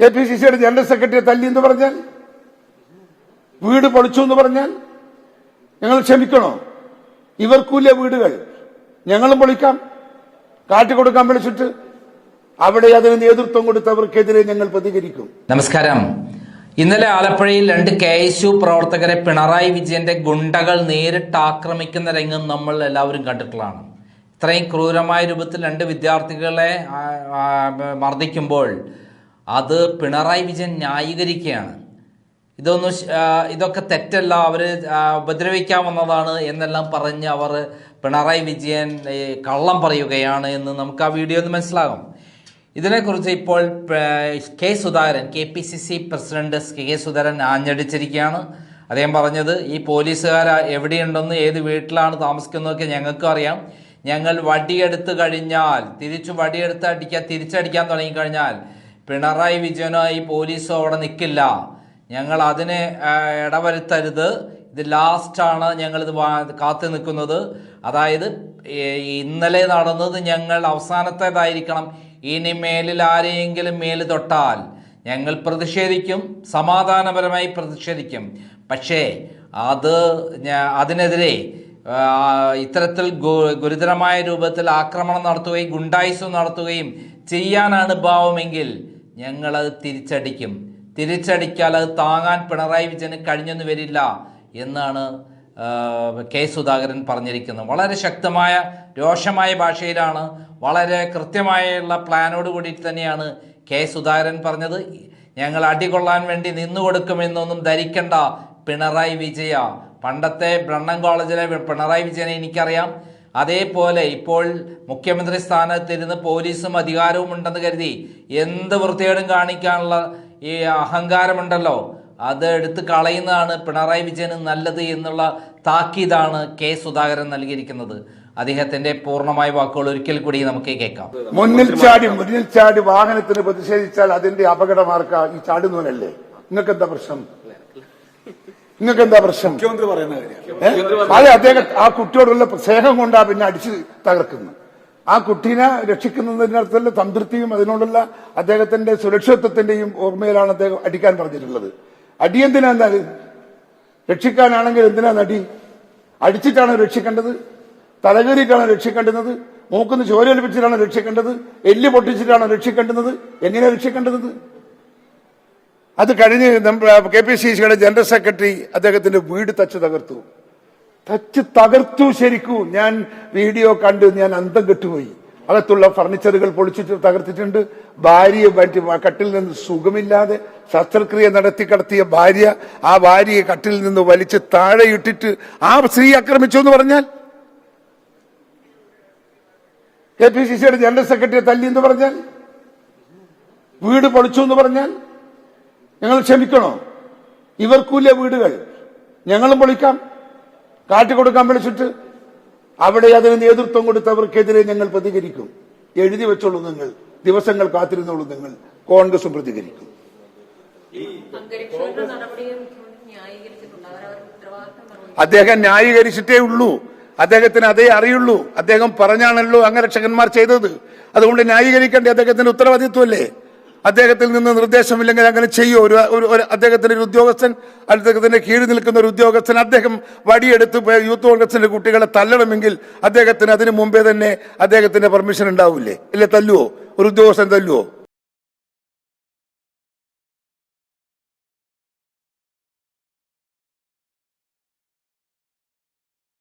K P C സിയുടെ general സെക്രട്ടറിയെ തല്ലി എന്ന് പറഞ്ഞാൽ? വീട് പൊളിച്ചു എന്ന് പറഞ്ഞാൽ? ഞങ്ങൾ ക്ഷമിക്കണോ? ഇവർക്കൂല്ലേ വീടുകൾ? ഞങ്ങളും പൊളിക്കാം. കാട്ടിക്കൊടുക്കാൻ വിളിച്ചിട്ട് അവിടെ അതിന് നേതൃത്വം കൊടുത്തവർക്കെതിരെ ഞങ്ങൾ പ്രതികരിക്കും. നമസ്കാരം. ഇന്നലെ ആലപ്പുഴയിൽ രണ്ട് കെ എസ് യു പ്രവർത്തകരെ പിണറായി വിജയന്റെ ഗുണ്ടകൾ നേരിട്ട് ആക്രമിക്കുന്ന രംഗം നമ്മൾ എല്ലാവരും കണ്ടിട്ടുള്ളതാണ്. ഇത്രയും ക്രൂരമായ രൂപത്തിൽ രണ്ട് വിദ്യാർത്ഥികളെ മർദ്ദിക്കുമ്പോൾ അത് പിണറായി വിജയൻ ന്യായീകരിക്കുകയാണ്. ഇതൊന്നും ഇതൊക്കെ തെറ്റല്ല. അവർ ഉപദ്രവിക്കാൻ വന്നതാണ് എന്നെല്ലാം പറഞ്ഞ് അവർ പിണറായി വിജയൻ കള്ളം പറയുകയാണ് എന്ന് നമുക്ക് ആ വീഡിയോ ഒന്ന് മനസ്സിലാകും. ഇതിനെക്കുറിച്ച് ഇപ്പോൾ K Sudhakaran K P C C president K Sudhakaran ആഞ്ഞടിച്ചിരിക്കുകയാണ്. അദ്ദേഹം പറഞ്ഞത് ഈ പോലീസുകാർ എവിടെയുണ്ടെന്ന് ഏത് വീട്ടിലാണ് താമസിക്കുന്നതൊക്കെ ഞങ്ങൾക്കും അറിയാം. ഞങ്ങൾ വടിയെടുത്ത് കഴിഞ്ഞാൽ തിരിച്ചു വടിയെടുത്ത് അടിക്കാൻ തിരിച്ചടിക്കാൻ തുടങ്ങിക്കഴിഞ്ഞാൽ പിണറായി വിജയനോ ഈ പോലീസോ അവിടെ നിൽക്കില്ല ഞങ്ങൾ അതിനെ ഇടവരുത്തരുത്. ഇത് ലാസ്റ്റാണ് ഞങ്ങളിത് കാത്തു നിൽക്കുന്നത്. അതായത് ഇന്നലെ നടന്നത് ഞങ്ങൾ അവസാനത്തേതായിരിക്കണം. ഇനി മേലിൽ ആരെയെങ്കിലും മേൽ തൊട്ടാൽ ഞങ്ങൾ പ്രതിഷേധിക്കും സമാധാനപരമായി പ്രതിഷേധിക്കും. പക്ഷേ അത് അതിനെതിരെ ഇത്തരത്തിൽ ഗുരുതരമായ രൂപത്തിൽ ആക്രമണം നടത്തുകയും ഗുണ്ടായുസം നടത്തുകയും ചെയ്യാനാണ് ഭാവമെങ്കിൽ ഞങ്ങളത് തിരിച്ചടിക്കും. തിരിച്ചടിക്കാൽ അത് താങ്ങാൻ പിണറായി വിജയന് കഴിഞ്ഞെന്ന് വരില്ല എന്നാണ് കെ സുധാകരൻ പറഞ്ഞിരിക്കുന്നത്. വളരെ ശക്തമായ രോഷമായ ഭാഷയിലാണ് വളരെ കൃത്യമായുള്ള പ്ലാനോട് കൂടി തന്നെയാണ് കെ സുധാകരൻ പറഞ്ഞത്. ഞങ്ങൾ അടികൊള്ളാൻ വേണ്ടി നിന്നു കൊടുക്കുമെന്നൊന്നും ധരിക്കണ്ട പിണറായി വിജയ. പണ്ടത്തെ ബ്രണ്ണൻ കോളേജിലെ പിണറായി വിജയനെ എനിക്കറിയാം. അതേപോലെ ഇപ്പോൾ മുഖ്യമന്ത്രി സ്ഥാനത്തിരുന്ന് പോലീസും അധികാരവും ഉണ്ടെന്ന് കരുതി എന്ത് വൃത്തികേടും കാണിക്കാനുള്ള ഈ അഹങ്കാരമുണ്ടല്ലോ? അത് എടുത്ത് കളയുന്നതാണ് പിണറായി വിജയന് നല്ലത് എന്നുള്ള താക്കീതാണ് കെ സുധാകരൻ നൽകിയിരിക്കുന്നത്. അദ്ദേഹത്തിന്റെ പൂർണമായ വാക്കുകൾ ഒരിക്കൽ കൂടി നമുക്ക് കേൾക്കാം. മുന്നിൽ ചാടി മുന്നിൽ ചാടി വാഹനത്തിന് പ്രതിഷേധിച്ചാൽ അതിന്റെ അപകടമാർക്ക ഈ ചാടുന്നവനല്ലേ? നിങ്ങൾക്ക് എന്താ പ്രശ്നം? നിങ്ങൾക്ക് എന്താ പ്രശ്നം? മുഖ്യമന്ത്രി പറയുന്ന കാര്യം ഏ? അതെ അദ്ദേഹം ആ കുട്ടിയോടുള്ള സ്നേഹം കൊണ്ടാ പിന്നെ അടിച്ച് തകർക്കുന്നു. ആ കുട്ടീനെ രക്ഷിക്കുന്നതിനർത്ഥമുള്ള സംതൃപ്തിയും അതിനോടുള്ള അദ്ദേഹത്തിന്റെ സുരക്ഷിതത്വത്തിന്റെയും ഓർമ്മയിലാണ് അദ്ദേഹം അടിക്കാൻ പറഞ്ഞിട്ടുള്ളത്. അടിയെന്തിനാ എന്നാൽ രക്ഷിക്കാനാണെങ്കിൽ എന്തിനാ നടി? അടിച്ചിട്ടാണ് രക്ഷിക്കേണ്ടത്? തലകേറിയിട്ടാണ് രക്ഷിക്കേണ്ടുന്നത്? മൂക്കുന്ന് ചോരൊലിപ്പിച്ചിട്ടാണ് രക്ഷിക്കേണ്ടത്? എല്ല് പൊട്ടിച്ചിട്ടാണ് രക്ഷിക്കേണ്ടുന്നത്? എങ്ങനെയാണ് രക്ഷിക്കേണ്ടത്? അത് കഴിഞ്ഞ് കെ പി സി സിയുടെ ജനറൽ സെക്രട്ടറി അദ്ദേഹത്തിന്റെ വീട് തച്ചു തകർത്തു. തച്ച് തകർത്തു ശരിക്കും. ഞാൻ വീഡിയോ കണ്ടു ഞാൻ അന്തം കെട്ടുപോയി. അകത്തുള്ള ഫർണിച്ചറുകൾ പൊളിച്ചിട്ട് തകർത്തിട്ടുണ്ട്. ഭാര്യയെ പറ്റി കട്ടിൽ നിന്ന് സുഖമില്ലാതെ ശസ്ത്രക്രിയ നടത്തി കടത്തിയ ഭാര്യ ആ ഭാര്യയെ കട്ടിൽ നിന്ന് വലിച്ച് താഴെ ഇട്ടിട്ട് ആ സ്ത്രീ ആക്രമിച്ചു എന്ന് പറഞ്ഞാൽ? കെ പി സി സിയുടെ ജനറൽ സെക്രട്ടറി തല്ലി എന്ന് പറഞ്ഞാൽ? വീട് പൊളിച്ചു എന്ന് പറഞ്ഞാൽ? ഞങ്ങൾ ക്ഷമിക്കണോ? ഇവർക്കൂല്ല വീടുകൾ. ഞങ്ങളും പൊളിക്കാം. കാട്ടിക്കൊടുക്കാൻ വിളിച്ചിട്ട് അവിടെ അതിന് നേതൃത്വം കൊടുത്തവർക്കെതിരെ ഞങ്ങൾ പ്രതികരിക്കും. എഴുതി വെച്ചോളൂ നിങ്ങൾ. ദിവസങ്ങൾ കാത്തിരുന്നോളൂ നിങ്ങൾ. കോൺഗ്രസും പ്രതികരിക്കും. അദ്ദേഹം ന്യായീകരിച്ചിട്ടേ ഉള്ളൂ. അദ്ദേഹത്തിന് അതേ അറിയുള്ളൂ. അദ്ദേഹം പറഞ്ഞാണല്ലോ അംഗരക്ഷകന്മാർ ചെയ്തത്. അതുകൊണ്ട് ന്യായീകരിക്കേണ്ട അദ്ദേഹത്തിന്റെ ഉത്തരവാദിത്വമല്ലേ? അദ്ദേഹത്തിൽ നിന്ന് നിർദ്ദേശമില്ലെങ്കിൽ അങ്ങനെ ചെയ്യൂ. ഒരു ഒരു- അദ്ദേഹത്തിന്റെ ഒരു ഉദ്യോഗസ്ഥൻ അദ്ദേഹത്തിന്റെ കീഴിൽ നിൽക്കുന്ന ഒരു ഉദ്യോഗസ്ഥൻ അദ്ദേഹം വടിയെടുത്ത് യൂത്ത് കോൺഗ്രസിന്റെ കുട്ടികളെ തല്ലണമെങ്കിൽ അദ്ദേഹത്തിന് അതിനു മുമ്പേ തന്നെ അദ്ദേഹത്തിന്റെ പെർമിഷൻ ഉണ്ടാവില്ലേ? ഇല്ലേ തല്ലുവോ? ഒരു ഉദ്യോഗസ്ഥൻ തല്ലുവോ?